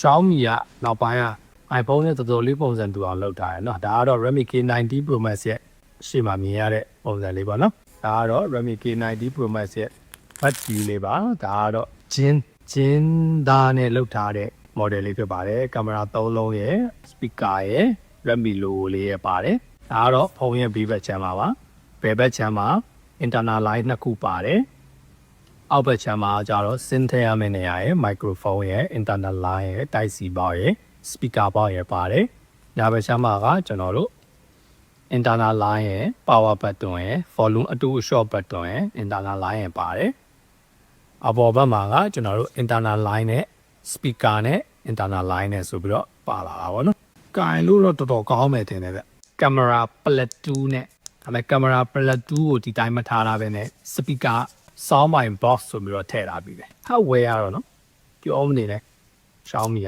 Xiaomi ကနောက်ပိုင်းက iPhone နဲ့တော်တော်လေးပုံစံတူအောင်လုပ်ထားတယ်เนาะဒါကတော့ Redmi K90 Pro Max ရဲ့ရှေ့မှာမြင်ရတဲ့ပုံစံလေးပေါ့เนาะဒါကတော့ Redmi K90 Pro Max ရဲ့ batch view လေးပါဒါကတော့ Jin Jin သားနဲ့လုပ်ထားတဲ့ model လေးဖြစ်ပါတယ်ကင်မရာ၃လုံးရယ် speaker ရယ် Redmi logo လေးရယ်ပါတယ်ဒါကတော့ဖုန်းရဲ့ B back channel ပါဘယ်ဘက် channel မှာ internal line နှစ်ခုပါတယ် အောက်ဘက် channel မှာကျတော့ SIM ထည့်ရမယ့်နေရာရယ် microphone ရယ် internal line ရယ် type C ပေါက်ရယ် speaker ပေါက်ရယ်ပါတယ်ညာဘက် channel မှာကကျွန်တော်တို့ internal line ရယ် power button ရယ် volume အတူအ short button ရယ် internal line ရယ်ပါတယ်အပေါ်ဘက်မှာကကျွန်တော်တို့ internal line နဲ့ speaker နဲ့ internal line နဲ့ဆိုပြီးတော့ပါလာတာပေါ့နော်။ကင်လို့တော့တော်တော်ကောင်းမယ်ထင်တယ်ဗျ။ကင်မရာ plus 2နဲ့ဒါပေမဲ့ကင်မရာ plus 2ကိုဒီတိုင်းမထားတာပဲနဲ့ speaker sound by box ဆိုပြီးတော့ထည့်ထားပြီးတယ်။ hardware ကတော့နော်ပြောမနေနဲ့ Xiaomi ကတော့